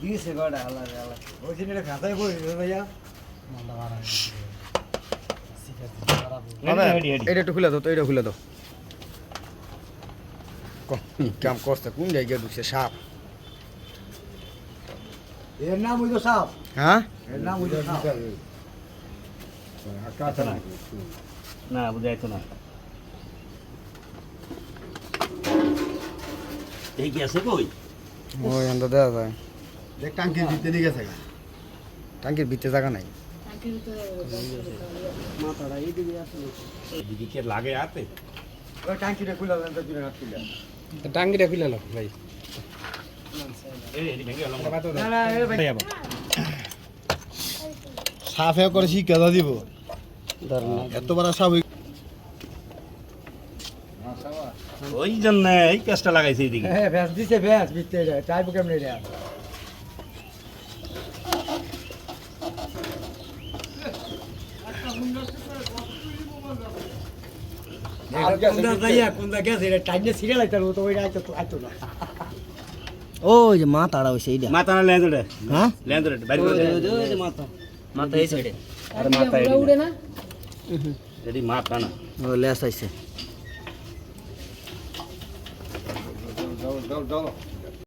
দিয়েছে কটা আল্লাহ আল্লাহ ওই দিন এটা খাতায় বই ভাইয়া। এটা একটু খুলে দাও তো এটা খুলে দাও। কাম করতে কোন জায়গায় ঢুকছে সাপ? এর নাম হইল সাপ। হ্যাঁ? এর নাম হইল সাপ। না বুঝাইতো না। এই কি আছে কই? ওই আন্দা দেওয়া যায়। দেখ টাঙ্কির ভিতরে দিকে গেছে টাঙ্কির ভিতরে জায়গা নাই। লাগে আতে টাঙ্কিটা খুলে টাঙ্কিটা খুলে লো ভাই। সাফে করে শিক্ষা দিব। এত বড় সাপ ওই জন্য এই কাজটা লাগাইছে এদিকে হ্যাঁ ভ্যাস দিছে ভ্যাস ভিতরে টাইপ কেমনে এটা? সিরিয়াল তো ওই যে মাথাটা হইছে এইটা। মাথা না লেঁদড়ে হ্যাঁ? লেঁদড়ে বাইরে ওই যে মাথা। মাথা এই সাইডে আর মাথা না এদি মাথা না। ও লেস আইছে। 到了，到了。